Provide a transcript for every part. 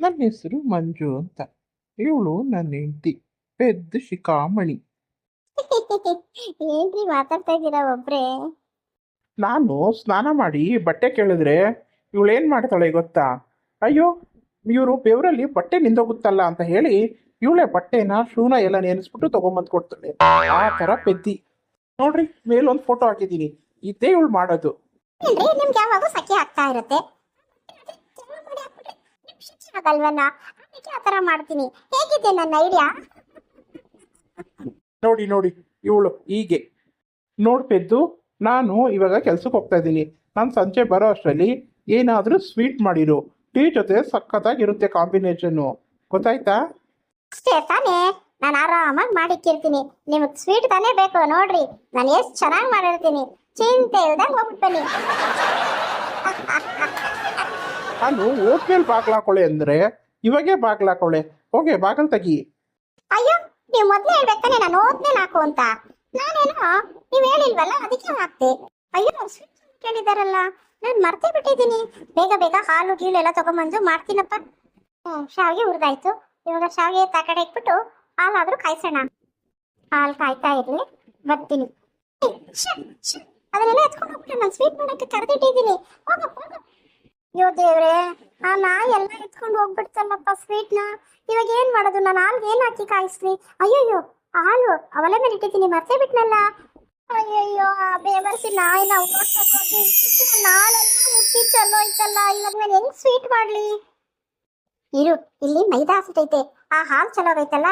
ನನ್ನ ಹೆಸರು ಮಂಜು ಅಂತ. ಇವಳು ನನ್ನ ಹೆಂಡತಿ. ಪೆದ್ದ ಶಿಖಾಮಣಿ. ಏನ್ರಿ ಮಾತಾಡ್ತಾ ಇದ್ದೀರಾ ಒಬ್ರೇ? ನಾನು ಸ್ನಾನ ಮಾಡಿ ಬಟ್ಟೆ ಕೇಳಿದ್ರೆ ಇವಳೇನು ಮಾಡ್ತಾಳೆ ಗೊತ್ತಾ? ಅಯ್ಯೋ ಇವರು ಬೆವರಲ್ಲಿ ಬಟ್ಟೆ ನಿಂದೋಗುತ್ತಲ್ಲ ಅಂತ ಹೇಳಿ ಇವಳೆ ಬಟ್ಟೆನ ಶೂನ ಎಲ್ಲ ನೆನೆಸ್ಬಿಟ್ಟು ತಗೊಂಬಂದು ಕೊಡ್ತಾಳೆ. ಆ ಥರ ಪೆದ್ದಿ. ನೋಡ್ರಿ ಮೇಲೊಂದು ಫೋಟೋ ಹಾಕಿದ್ದೀನಿ. ಇದೇ ಇವಳು ಮಾಡೋದು. ನಿಮ್ಗೆ ಯಾವಾಗ ಸಖಿ ಆಗ್ತಾ ಇರುತ್ತೆ. ಆಗಲ್ವಲ್ಲ ಅದಕ್ಕೆ ಆ ಥರ ಮಾಡ್ತೀನಿ. ಹೇಗಿದೆ ನನ್ನ ಐಡಿಯಾ ನೋಡಿ ನೋಡಿ ಇವಳು ಹೀಗೆ. ನೋಡ್ ಪೆದ್ದು ನಾನು ಇವಾಗ ಕೆಲ್ಸಕ್ಕೆ ಹೋಗ್ತಾ ಇದ್ದೀನಿ. ನಾನು ಸಂಜೆ ಬರೋ ಅಷ್ಟರಲ್ಲಿ ಏನಾದರೂ ಸ್ವೀಟ್ ಮಾಡಿರು. ಟೀ ಜೊತೆ ಸಖತ್ತಾಗಿರುತ್ತೆ ಕಾಂಬಿನೇಷನ್ನು ಗೊತ್ತಾಯ್ತಾ? ಅಷ್ಟೇ ತಾನೇ. ನಾನು ಆರಾಮಾಗಿ ಮಾಡಿಕ್ಕಿರ್ತೀನಿ ನಿಮಗೆ ಸ್ವೀಟ್ ತಾನೇ ಬೇಕು ನೋಡ್ರಿ. ನಾನು ಎಷ್ಟು ಚೆನ್ನಾಗಿ ಮಾಡಿರ್ತೀನಿ. ಚಿಂತೆ ಇಲ್ದಂಗೆ ಹೋಗ್ಬಿಟ್ಟು ಬನ್ನಿ. ನಾನು ಓದ್ಮೇಲೆ ಬಾಗ್ಲ ಹಾಕೊಳ್ಳೆ ಅಂದ್ರೆ ಇವಾಗೆ ಬಾಗ್ಲು ಹಾಕೊಳ್ಳೆ. ಹೋಗಿ ಬಾಗಲ್ ತೆಗಿ. ಅಯ್ಯೋ, ನೀವು ಮೊದ್ಲೇ ಹೇಳ್ಬೇಕಾನೆ ನಾನು ಓದ್ಮೇಲೆ ಹಾಕು ಅಂತ. ನಾನೇನೋ, ನೀವ್ ಹೇಳಿಲ್ವಲ್ಲ, ಅದಕ್ಕೆ ಹಾಕ್ತೆ ಅಯ್ಯೋ ಸ್ವೀಟ್ ಕೇಳಿದಾರಲ್ಲ. ನಾನು ಮರ್ತೇ ಬಿಟ್ಟಿದ್ದೀನಿ. ಬೇಗ ಬೇಗ ಹಾಲು, ಗೀಳು ಎಲ್ಲ ತಗೊಂಬಂದು ಮಾಡ್ತೀನಪ್ಪ. ಹ್ಮ್, ಶಾವಿಗೆ ಹುರಿದಾಯ್ತು. ಇವಾಗ ಶಾವಿಗೆ ತಕಡೆ ಇಟ್ಬಿಟ್ಟು ಹಾಲಾದ್ರೂ ಕಾಯಿಸೋಣ. ಹಾಲು ಕಾಯ್ತಾ ಇರ್ಲಿ, ಬರ್ತೀನಿ. ಅದನ್ನೆಲ್ಲ ಎತ್ಕೊಂಡು ಹೋಗ್ಬಿಟ್ಟು ನಾನು ಸ್ವೀಟ್ ಮಾಡಕ್ಕೆ ಕರೆದಿಟ್ಟಿದ್ದೀನಿ. ಹೋಗಪ್ಪ ಹೋಗು. ಅಯ್ಯೋ ದೇವ್ರೆ, ಆ ನಾಯಿ ಎಲ್ಲ ಎತ್ಕೊಂಡು ಹೋಗ್ಬಿಡ್ತಲ್ಲಪ್ಪ ಸ್ವೀಟ್ನ ಇವಾಗ ಏನ್ ಮಾಡೋದು? ನಾನು ಹಾಲ್ಗೆ ಏನ್ ಹಾಕಿ ಕಾಯಿಸ್ಲಿ? ಅಯ್ಯಯ್ಯೋ ಹಾಲು ಅವಲೇ ಮೇಲೆ ಇಟ್ಟಿದ್ದೀನಿ, ಮರ್ತೇ ಬಿಟ್ನಲ್ಲ? ಅಯ್ಯಯ್ಯೋ, ಆ ಬೇವರ್ಸಿ ನಾಯಿನ ಹೋಗಿ ನಾಳೆಲ್ಲ ಮುಟ್ಟಿ ಚಲೋ ಐತಲ್ಲ ಇವಾಗ ನಾನು ಹೆಂಗ್ ಸ್ವೀಟ್ ಮಾಡ್ಲಿ? ಇರು, ಇಲ್ಲಿ ಮೈದಾ ಹಸಿಟ್ ಐತೆ. ಆ ಹಾಲು ಚಲೋ ಐತಲ್ಲ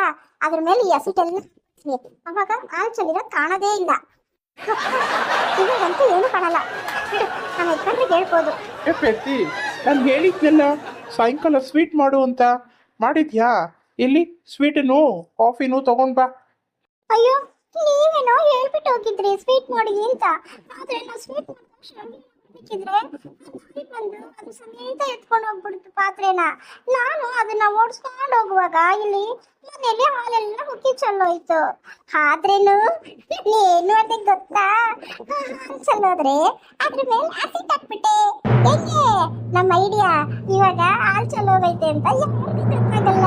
ಅದ್ರ ಮೇಲೆ ಈ ಹಸಿಟ್ ಎಲ್ಲ ಹಾಕ್ತೀನಿ. ಅವಾಗ ಹಾಲು ಚಲಿರ ಕಾಣದೇ ಇಲ್ಲ. ಇವಾಗಂತೂ ಏನು ಕಾಣಲ್ಲ. ನಾನು ಎತ್ಕೊಂಡ್ರೆ ಹೇಳ್ಬೋದು. ಏ ನಾನು ಹೇಳಿದ್ನಲ್ಲ, ಸಾಯಂಕಾಲ ಸ್ವೀಟ್ ಮಾಡು ಅಂತ. ಮಾಡಿದ್ಯಾ? ಇಲ್ಲಿ ಸ್ವೀಟನು ಕಾಫಿನೂ ತಗೊಂಡ್ ಬಾ. ಅಯ್ಯೋ, ನೀವೇನೋ ಹೇಳ್ಬಿಟ್ಟು ಹೋಗಿದ್ರಿ ಸ್ವೀಟ್ ಮಾಡಿ ಅಂತ. ಆದ್ರೆ ನಾವು ಸ್ವೀಟ್ ಬೇಕಿದ್ರೆ ಸ್ವೀಟ್ ಬಂದು ಅದು ಸಮೇತ ಎತ್ಕೊಂಡು ಹೋಗ್ಬಿಡ್ತು ಪಾತ್ರೆನ. ನಾನು ಅದನ್ನ ಓಡಿಸ್ಕೊಂಡು ಹೋಗುವಾಗ ಇಲ್ಲಿ ಮನೇಲಿ ಹಾಲೆಲ್ಲ ಹುಕ್ಕಿ ಚೆಲ್ಲೋಯ್ತು. ಆದ್ರೇನು? ಏನು ಅಂತ ಗೊತ್ತಾ? ಚೆಲ್ಲೋದ್ರೆ ಅದ್ರ ಮೇಲೆ ಹಸಿ ಹಾಕ್ಬಿಟ್ಟೆ. ಹೆಂಗೆ? ನಮ್ಮ ಐಡಿಯಾ ಇವಾಗ ಹಾಲು ಚೆಲ್ಲೋಗೈತೆ ಅಂತ ಯಾರಿಗೂ ಗೊತ್ತಾಗಲ್ಲ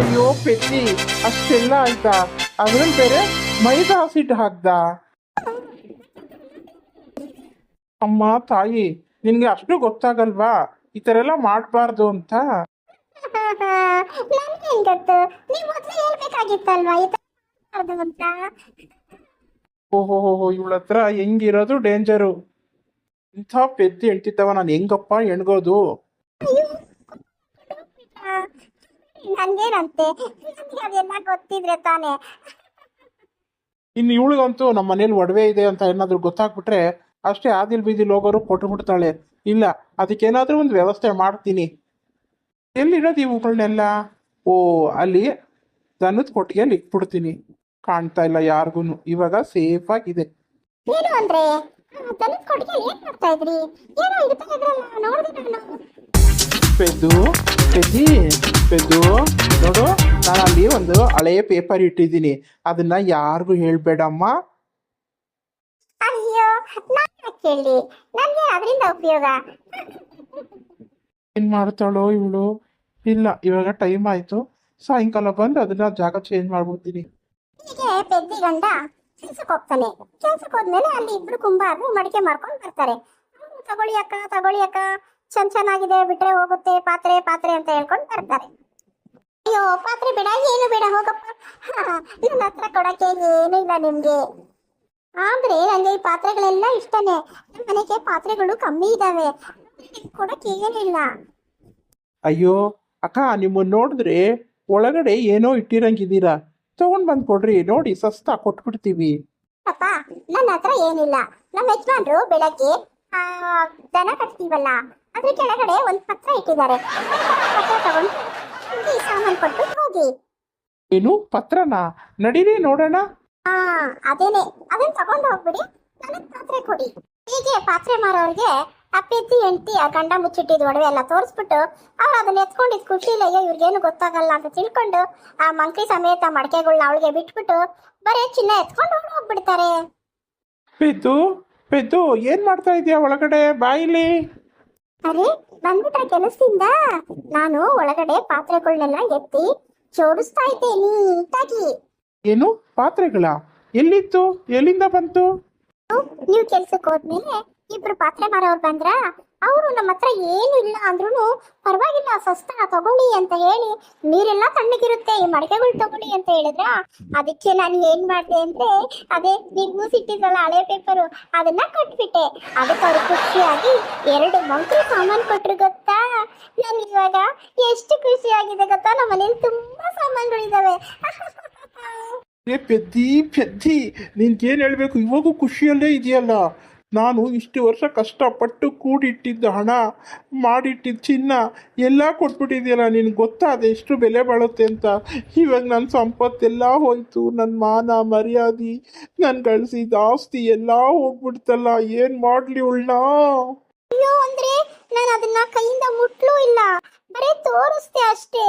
ಅಯ್ಯೋ ಪೆಟ್ಟಿ ಅಷ್ಟೆಲ್ಲ ಆಯ್ತಾ? ಅದ್ರಲ್ಲಿ ಬೇರೆ ಮೈದಾ ಹಸಿಟ್ಟು ಹಾಕ್ದ? ಅಮ್ಮ ತಾಯಿ ನಿನ್ಗೆ ಅಷ್ಟು ಗೊತ್ತಾಗಲ್ವಾ? ಈ ತರ ಎಲ್ಲ ಮಾಡಬಾರ್ದು ಅಂತ. ನನ್ಗೇನ್ ಗೊತ್ತು? ನೀವು ಮೊದ್ಲೇ ಹೇಳ್ಬೇಕಾಗಿತ್ತಲ್ವಾ ಈ ತರ ಮಾಡ್ಬಾರ್ದು ಅಂತ? ಓಹೋ ಇವಳ ಹತ್ರ ಹೆಂಗಿರೋದು ಡೇಂಜರು. ಇಂಥ ಪೆದ್ದಿ ಹೇಳ್ತಿದ್ದವ ನಾನು ಹೆಂಗಪ್ಪ ಎಣ್ಗೋದು ನಂಗೇನಂತೆ? ಅದೆಲ್ಲ ಗೊತ್ತಿದ್ರೆ ತಾನೇ. ಇನ್ನು ಇವಳಿಗಂತೂ ನಮ್ಮ ಮನೇಲಿ ಒಡವೆ ಇದೆ ಅಂತ ಏನಾದರೂ ಗೊತ್ತಾಗ್ಬಿಟ್ರೆ ಅಷ್ಟೇ ಆದಿಲ್ ಬೀದಿಲ್ ಹೋಗೋರು ಕೊಟ್ಟು ಬಿಡ್ತಾಳೆ. ಇಲ್ಲ ಅದಕ್ಕೇನಾದರೂ ಒಂದು ವ್ಯವಸ್ಥೆ ಮಾಡ್ತೀನಿ. ಎಲ್ಲಿರೋದು ಇವುಗಳನ್ನೆಲ್ಲ ಓ ಅಲ್ಲಿ ದನದ ಕೊಟ್ಟಿಗೆಯಲ್ಲಿ ಇಟ್ಬಿಡ್ತೀನಿ. ಕಾಣ್ತಾ ಇಲ್ಲ ಯಾರಿಗೂ ಇವಾಗ ಸೇಫ್ ಆಗಿದೆ. ದನದ ಕೊಟ್ಟಿಗೆ ಏನ್ ಮಾಡ್ತಾ ಇದ್ರಿ? ಏನೋ ಇಡ್ತಾ ಇದ್ರಲ್ಲ ನೋಡಿದೆ ನಾನು. ಪೆದ್ದು ಪೆದ್ದಿ ಪೆದ್ದು. ನೋಡು ನಾನು ಅಲ್ಲಿ ಒಂದು ಹಳೆಯ ಪೇಪರ್ ಇಟ್ಟಿದ್ದೀನಿ. ಅದನ್ನ ಯಾರಿಗೂ ಹೇಳ್ಬೇಡಮ್ಮ. ಅಯ್ಯೋ ನಾನು ಕೇಳಿ ನನ್ಗೆ ಅದರಿಂದ ಉಪಯೋಗ. ಏನ್ ಮಾಡ್ತಾಳೋ ಇವಳು? ಇಲ್ಲ ಇವಾಗ ಟೈಮ್ ಆಯ್ತು. ಸಾಯಂಕಾಲ ಬಂದು ಅದನ್ನ ಜಾಗ ಚೇಂಜ್ ಮಾಡ್ಬಿಡ್ತೀನಿ. ಹೀಗೆ ಪೆದ್ದಿ ಗಂಡ ಕೆಲ್ಸಕ್ಕೆ ಹೋಗ್ತಾನೆ. ಕೆಲ್ಸಕ್ಕೆ ಹೋದ್ಮೇಲೆ ಅಲ್ಲಿ ಇಬ್ರು ಕುಂಬಾರರು ಮಡಿಕೆ ಮಾಡ್ಕೊಂಡು ಬರ್ತಾರೆ. ತಗೊಳ್ಳಿ ಅಕ್ಕ ತಗೊಳ್ಳಿ ಅಕ್ಕ. ಚೆನ್ನ ಚೆನ್ನಾಗಿದೆ, ಬಿಟ್ರೆ ಹೋಗುತ್ತೆ, ಪಾತ್ರೆ ಪಾತ್ರೆ ಅಂತ ಹೇಳ್ಕೊಂಡು ಬರ್ತಾರೆ. ಅಯ್ಯೋ, ಪಾತ್ರೆ ಬೇಡ, ಏನು ಬೇಡ, ಹೋಗಪ್ಪ. ನನ್ನ ಹತ್ರ ಕೊಡಕ್ಕೆ ಏನು ಇಲ್ಲ ನಿಮ್ಗೆ. ಆದ್ರೆ ನನಗೆ ಈ ಪಾತ್ರೆಗಳೆಲ್ಲ ಇಷ್ಟನೇ. ನಮ್ಮ ಮನೆಗೆ ಪಾತ್ರೆಗಳು ಕಮ್ಮಿ ಇದಾವೆ. ಕೊಡಕ್ಕೆ ಏನಿಲ್ಲ ಅಯ್ಯೋ, ಅಕ್ಕ, ನಿಮ್ಮನ್ನ ನೋಡಿದ್ರೆ ಒಳಗಡೆ ಏನೋ ಇಟ್ಟಿರಂಗಿದ್ದೀರಾ? ತಗೊಂಡ್ ಬಂದ್ ಕೊಡ್ರಿ ನೋಡಿ ಸಸ್ತಾ ಕೊಟ್ಬಿಡ್ತೀವಿ. ಅಪ್ಪ ನನ್ನ ಹತ್ರ ಏನಿಲ್ಲ. ನಮ್ಮ ಯಜಮಾನ್ರು ಬೆಳಗ್ಗೆ ಆ, ದನ ಕಟ್ತೀವಲ್ಲ ಅದ್ರ ಕೆಳಗಡೆ ಒಂದ್ ಪತ್ರ ಇಟ್ಟಿದ್ದಾರೆ. ಪತ್ರ ತಗೊಂಡು ಈ ಸಾಮಾನ್ ಕೊಟ್ಟು ಹೋಗಿ. ಏನು? ಪತ್ರನ? ನಡೀರಿ ನೋಡೋಣ. ಹಾ ಅದೇನೆ. ಅದನ್ನ ತಗೊಂಡು ಹೋಗ್ಬಿಡಿ. ನನಗ್ ಪಾತ್ರೆ ಕೊಡಿ. ಹೀಗೆ ಪಾತ್ರೆ ಮಾರೋರಿಗೆ ಎಂಟಿ ಹೆಂಡತಿ ಆ ಗಂಡ ಮುಚ್ಚಿಟ್ಟಿದ್ ಒಡವೆ ಎಲ್ಲ ತೋರಿಸ್ಬಿಟ್ಟು ಅವ್ರು ಅದನ್ನ ಎತ್ಕೊಂಡಿದ್ ಖುಷಿಲಿ ಅಯ್ಯೋ ಇವ್ರಿಗೇನು ಗೊತ್ತಾಗಲ್ಲ ಅಂತ ತಿಳ್ಕೊಂಡು ಆ ಮಂಕಿ ಸಮೇತ ಮಡಕೆಗಳನ್ನ ಅವಳಿಗೆ ಬಿಟ್ಬಿಟ್ಟು ಬರೀ ಚಿನ್ನ ಎತ್ಕೊಂಡು ಹೋಗ್ಬಿಡ್ತಾರೆ. ಪಿದ್ದು ಪಿದ್ದು ಏನ್ ಮಾಡ್ತಾ ಇದೀಯ ಒಳಗಡೆ ಬಾಯಿಲಿ? ಅರೆ ಬಂದ್ಬಿಟ್ರ ಕೆಲಸದಿಂದ? ನಾನು ಒಳಗಡೆ ಪಾತ್ರೆಗಳನ್ನೆಲ್ಲ ಎತ್ತಿ ಜೋಡಿಸ್ತಾ ಇದ್ದೆ ನೀಟಾಗಿ. ಏನು? ಪಾತ್ರೆಗಳ ಎಲ್ಲಿತ್ತು? ಎಲ್ಲಿಂದ ಬಂತು? ನೀವು ಕೆಲ್ಸಕ್ಕೆ ಹೋದ್ಮೇಲೆ ಇಬ್ರು ಪಾತ್ರೆ ಮಾರೋರು ಬಂದ್ರ ಅವರು ನಮ್ಮ ಹತ್ರ ಏನು ಇಲ್ಲ ಅಂದ್ರೂ ಪರವಾಗಿಲ್ಲ ಸಸ್ತನ ತಗೊಳ್ಳಿ ಅಂತ ಹೇಳಿ ನೀರೆಲ್ಲ ತಣ್ಣಗಿರುತ್ತೆ, ಈ ಮಡಕೆಗಳು ತಗೊಳ್ಳಿ ಅಂತ ಹೇಳಿದ್ರ ಅದಕ್ಕೆ ನಾನು ಏನ್ ಮಾಡಿದೆ ಅಂದ್ರೆ ಅದೇ ನೀವು ಮೂಸಿಟ್ಟಿದ್ರಲ್ಲ ಹಳೆ ಪೇಪರು ಅದನ್ನ ಕೊಟ್ಬಿಟ್ಟೆ. ಅದಕ್ಕೆ ಅವ್ರು ಖುಷಿಯಾಗಿ ಎರಡು ಮಂತ್ರ ಸಾಮಾನು ಕೊಟ್ರು ಗೊತ್ತಾ? ನಾನು ಇವಾಗ ಎಷ್ಟು ಖುಷಿಯಾಗಿದೆ ಗೊತ್ತಾ? ನಮ್ಮ ಮನೇಲಿ ತುಂಬಾ ಸಾಮಾನುಗಳಿದಾವೆ. ಪೆದ್ದಿ ಪೆದ್ದಿ, ನಿನ್ಗೇನು ಹೇಳ್ಬೇಕು? ಇವಾಗೂ ಖುಷಿಯಲ್ಲೇ ಇದೆಯಲ್ಲ? ನಾನು ಇಷ್ಟು ವರ್ಷ ಕಷ್ಟಪಟ್ಟು ಕೂಡಿಟ್ಟಿದ್ದ ಹಣ ಮಾಡಿಟ್ಟಿದ್ದ ಚಿನ್ನ ಎಲ್ಲ ಕೊಟ್ಬಿಟ್ಟಿದ್ದೀಯಲ್ಲ ನಿನಗೆ ಗೊತ್ತಾ ಅದು ಎಷ್ಟು ಬೆಲೆ ಬಾಳುತ್ತೆ ಅಂತ. ಇವಾಗ ನನ್ನ ಸಂಪತ್ತೆಲ್ಲ ಹೋಯ್ತು ನನ್ನ ಮಾನ ಮರ್ಯಾದೆ ನಾನು ಗಳಿಸಿದ ಆಸ್ತಿ ಎಲ್ಲ ಹೋಗ್ಬಿಡ್ತಲ್ಲ ಏನು ಮಾಡಲಿ ಉಳ್ಳ ಅಯ್ಯೋ ಅಂದ್ರೆ ನಾನು ಅದನ್ನ ಕೈಯಿಂದ ಮುಟ್ಲೂ ಇಲ್ಲ. ಬರೀ ತೋರಿಸ್ತೆ ಅಷ್ಟೇ.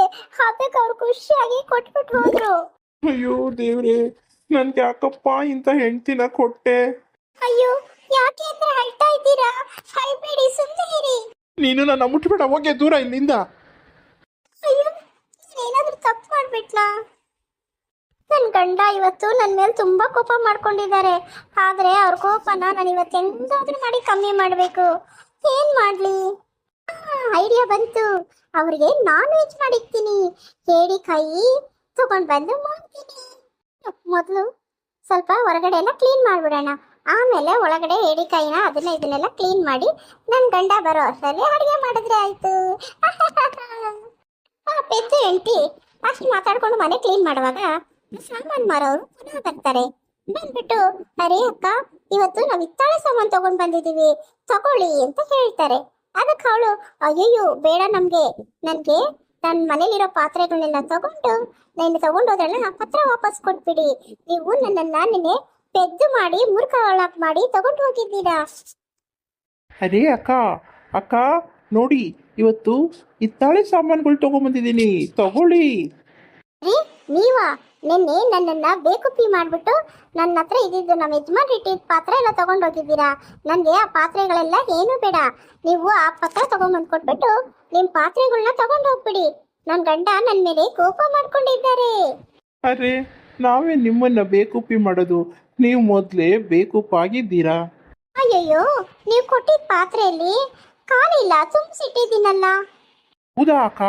ಅದಕ್ಕೆ ಅವ್ರು ಖುಷಿಯಾಗಿ ಕೊಟ್ಬಿಟ್ಟು ಹೋದ್ರು. ಅಯ್ಯೋ ದೇವ್ರೆ ನನ್ಗೆ ಯಾಕಪ್ಪ ಇಂಥ ಹೆಂಡ್ತಿನ ಕೊಟ್ಟೆ? ಅಯ್ಯೋ ಯಾಕೆ ಅಂದ್ರೆ ಅಳ್ತಾ ಇದ್ದೀರಾ? ಅಳ್ಬೇಡಿ ಸುಮ್ಮನೆ ಇರಿ. ನೀನು ನನ್ನ ಮುಟ್ಬೇಡ ಹೋಗೆ ದೂರ ಇಲ್ಲಿಂದ. ಅಯ್ಯೋ ಏನಾದ್ರೂ ತಪ್ಪು ಮಾಡ್ಬಿಟ್ಲಾ? ನನ್ನ ಗಂಡ ಇವತ್ತು ನನ್ನ ಮೇಲೆ ತುಂಬಾ ಕೋಪ ಮಾಡ್ಕೊಂಡಿದ್ದಾರೆ. ಆದ್ರೆ ಅವ್ರ ಕೋಪನ ನಾನು ಇವತ್ತು ಹೆಂಗಾದ್ರೂ ಮಾಡಿ ಕಮ್ಮಿ ಮಾಡಬೇಕು. ಏನ್ ಮಾಡ್ಲಿ? ಐಡಿಯಾ ಬಂತು. ಅವ್ರಿಗೆ ನಾನ್ ವೆಜ್ ಮಾಡಿಕ್ತೀನಿ ಕೈ ತಗೊಂಡ್ ಬಂದು ಮಾಡ್ತೀನಿ ಮೊದಲು ಸ್ವಲ್ಪ ಹೊರಗಡೆ ಎಲ್ಲ ಕ್ಲೀನ್ ಮಾಡ್ಬಿಡೋಣ. ಆಮೇಲೆ ಒಳಗಡೆ ಏಡಿಕಾಯಿನ ಅದನ್ನ ಇದನ್ನೆಲ್ಲ ಕ್ಲೀನ್ ಮಾಡಿ ನನ್ನ ಗಂಡ ಬರೋ ಅಷ್ಟರಲ್ಲಿ ಅಡುಗೆ ಮಾಡಿದ್ರೆ ಆಯ್ತು. ಆ ಪೆದ್ದು ಹೆಂಡತಿ ಅಷ್ಟು ಮಾತಾಡ್ಕೊಂಡು ಮನೆ ಕ್ಲೀನ್ ಮಾಡುವಾಗ ಸಾಮಾನ್ ಮಾರೋರು ಪುನಃ ಬರ್ತಾರೆ. ಬಂದ್ಬಿಟ್ಟು, ಅರೇ ಅಕ್ಕ, ಇವತ್ತು ನಾವು ಇತ್ತಾಳೆ ಸಾಮಾನು ತಗೊಂಡ್ ಬಂದಿದ್ದೀವಿ, ತಗೊಳ್ಳಿ ಅಂತ ಹೇಳ್ತಾರೆ. ಅದಕ್ಕೆ ಅವಳು, ಅಯ್ಯಯ್ಯೋ, ಬೇಡ ನಮಗೆ. ನನಗೆ ನನ್ನ ಮನೇಲಿರೋ ಪಾತ್ರೆಗಳನ್ನೆಲ್ಲ ತಗೊಂಡು ನಾನು ತಗೊಂಡೋದ್ರಲ್ಲ ಪತ್ರ ವಾಪಸ್ ಕೊಟ್ಬಿಡಿ. ನೀವು ನನ್ನ ನಿನ್ನೆ ಪೆದ್ದು ಮಾಡಿ ಮುರ್ಕ ಹಾಳಾಕ್ ಮಾಡಿ ತಗೊಂಡು ಹೋಗಿದ್ದೀರಾ? ಅರೇ ಅಕ್ಕ ಅಕ್ಕ ನೋಡಿ ಇವತ್ತು ಇತ್ತಾಳೆ ಸಾಮಾನುಗಳು ತಗೊಂಬಂದಿದ್ದೀನಿ. ತಗೊಳ್ಳಿ. ರೀ ನೀವಾ? ನಿನ್ನೆ ನನ್ನನ್ನ ಬೇಕುಪ್ಪಿ ಮಾಡ್ಬಿಟ್ಟು ನನ್ನ ಹತ್ರ ಇದ್ದಿದ್ದು ನಮ್ಮ ಯಜಮಾನ್ ಇಟ್ಟಿದ್ದ ಪಾತ್ರೆ ಎಲ್ಲ ತಗೊಂಡೋಗಿದ್ದೀರಾ ನನಗೆ ಆ ಪಾತ್ರೆಗಳೆಲ್ಲ ಏನು ಬೇಡ. ನೀವು ಆ ಪಾತ್ರೆ ತಗೊಂಡ್ಬಂದು ಕೊಟ್ಬಿಟ್ಟು ನಿಮ್ಮ ಪಾತ್ರೆಗಳನ್ನ ತಗೊಂಡು ಹೋಗ್ಬಿಡಿ. ನನ್ನ ಗಂಡ ನನ್ನ ಮೇಲೆ ಕೋಪ ಮಾಡ್ಕೊಂಡಿದ್ದಾರೆ. ಅರೆ ನಾವೇ ನಿಮ್ಮನ್ನ ಬೇಕುಪ್ಪಿ ಮಾಡೋದು. ನೀವು ಮೊದಲೇ ಬೇಕುಪ್ಪಾಗಿದ್ದೀರಾ ಅಯ್ಯಯ್ಯೋ ನೀವು ಕೊಟ್ಟಿದ್ದ ಪಾತ್ರೆಯಲ್ಲಿ ಕಾಲಿಲ್ಲ ತುಂಬಿಸಿಟ್ಟಿದ್ದೀನಲ್ಲ. ಹೌದಾ ಅಕ್ಕ?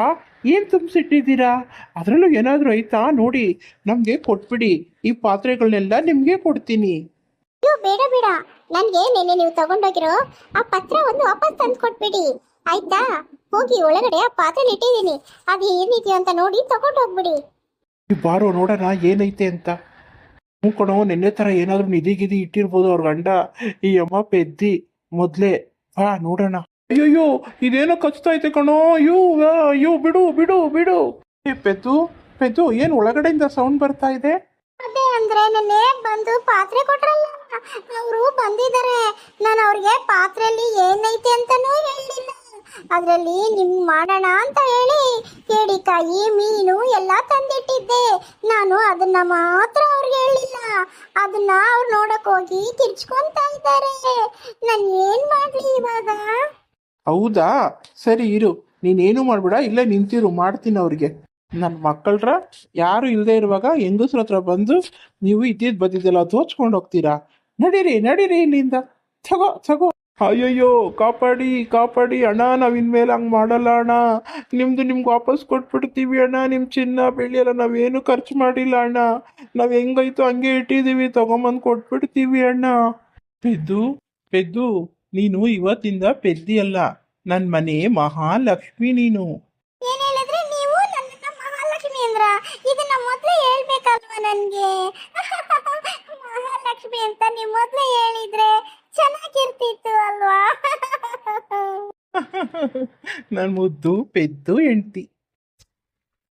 ಏನು ತುಂಬಿಸಿಟ್ಟಿದ್ದೀರಾ? ಅದರಲ್ಲೂ ಏನಾದರೂ ಐತಾ? ನೋಡಿ ನಮಗೆ ಕೊಟ್ಬಿಡಿ. ಈ ಪಾತ್ರೆಗಳನ್ನೆಲ್ಲ ನಿಮಗೆ ಕೊಡ್ತೀನಿ. ಅಯ್ಯೋ ಬೇಡ ಬೇಡ. ನನಗೆ ನಿನ್ನೆ ನೀವು ತಗೊಂಡೋಗಿರೋ ಆ ಪತ್ರ ಒಂದು ವಾಪಸ್ ತಂದು ಕೊಟ್ಬಿಡಿ ಆಯ್ತಾ? ಹೋಗಿ ಒಳಗಡೆ ಆ ಪಾತ್ರೆ ಇಟ್ಟಿದ್ದೀನಿ. ಅದು ಏನಿದೆಯೋ ಅಂತ ನೋಡಿ ತಗೊಂಡು ಹೋಗ್ಬಿಡಿ ಈ ಬಾರೋ ನೋಡೋಣ ಏನೈತೆ ಅಂತ. ಹ್ಞೂ ಕಣೋ ನಿನ್ನೆ ತರ ಏನಾದರೂ ನಿಧಿ ಗಿಧಿ ಇಟ್ಟಿರ್ಬೋದು ಅವ್ರ ಗಂಡ, ಈ ಅಮ್ಮ ಪೆದ್ದಿ ಮೊದಲೇ. ಬಾ, ನೋಡೋಣ. ಅಯ್ಯಯ್ಯೋ, ಇದೇನೋ ಐತೆ ಕಣೋ. ಅಯ್ಯೋ ಅಯ್ಯೋ, ಬಿಡು ಬಿಡು ಬಿಡು. ಏ, ಪೆದ್ದು ಪೆದ್ದು, ಏನು ಒಳಗಡೆಯಿಂದ ಸೌಂಡ್ ಬರ್ತಾ ಇದೆ? ಅದೇ ಅಂದ್ರೆ ನೆನ್ನೆ ಬಂದು ಪಾತ್ರೆ ಕೊಟ್ರಲ್ಲ, ಅವರು ಬಂದಿದ್ದಾರೆ. ನಾನು ಅವ್ರಿಗೆ ಪಾತ್ರೆಯಲ್ಲಿ ಏನೈತೆ ಅಂತಾನೂ ಹೇಳಿಲ್ಲ. ಅದರಲ್ಲಿ ನಿಮ್ ಮಾಡೋಣ ಅಂತ ಹೇಳಿ ಕೇಡಿಕಾಯಿ ಮೀನು ಎಲ್ಲ ತಂದಿಟ್ಟಿದ್ದೆ. ನಾನು ಅದನ್ನ ಮಾತ್ರ ಅವ್ರಿಗೆ ಹೇಳಿಲ್ಲ. ಅದನ್ನ ಅವ್ರು ನೋಡಕ್ ಹೋಗಿ ಕಿರ್ಚ್ಕೊಂತ ಇದ್ದಾರೆ. ನಾನು ಏನ್ ಮಾಡ್ಲಿ ಇವಾಗ? ಹೌದಾ? ಸರಿ ಇರು. ನೀನೇನು ಮಾಡ್ಬೇಡ. ಇಲ್ಲೇ ನಿಂತಿರು. ಮಾಡ್ತೀನಿ ಅವ್ರಿಗೆ. ನನ್ನ ಮಕ್ಕಳ್ರ ಯಾರು ಇಲ್ಲದೆ ಇರುವಾಗ ಹೆಂಗಸ್ರ ಹತ್ರ ಬಂದು ನೀವು ಇದ್ದಿದ್ದು ಬಂದಿದ್ದೆಲ್ಲ ತೋಚ್ಕೊಂಡು ಹೋಗ್ತೀರಾ? ನಡೀರಿ ನಡೀರಿ ಇಲ್ಲಿಂದ. ತಗೋ ತಗೋ. ಅಯ್ಯಯ್ಯೋ, ಕಾಪಾಡಿ ಕಾಪಾಡಿ ಅಣ್ಣ, ನಾವು ಇನ್ಮೇಲೆ ಹಂಗೆ ಮಾಡಲ್ಲ ಅಣ್ಣ. ನಿಮ್ಮದು ನಿಮ್ಗೆ ವಾಪಸ್ ಕೊಟ್ಬಿಡ್ತೀವಿ ಅಣ್ಣ ನಿಮ್ಮ ಚಿನ್ನ, ಬೆಳ್ಳಿ ಎಲ್ಲ ನಾವೇನು ಖರ್ಚು ಮಾಡಿಲ್ಲ ಅಣ್ಣ. ನಾವು ಹೆಂಗೈತೋ ಹಂಗೆ ಇಟ್ಟಿದ್ದೀವಿ ತೊಗೊಂಬಂದು ಕೊಟ್ಬಿಡ್ತೀವಿ ಅಣ್ಣ. ಪೆದ್ದು ಪೆದ್ದು, ನೀನು ಇವತ್ತಿಂದ ಪೆದ್ದಿ ಅಲ್ಲ ನನ್ನ ಮನೆ ಮಹಾಲಕ್ಷ್ಮಿ ನೀನು. ಮಹಾಲಕ್ಷ್ಮಿ ಅಂತ ನೀವು ಹೇಳಿದ್ರೆ ಚೆನ್ನಾಗಿರ್ತಿತ್ತು ಅಲ್ವಾ? ನಾನು ಮುದ್ದು ಪೆದ್ದು ಹೆಂಡ್ತಿ.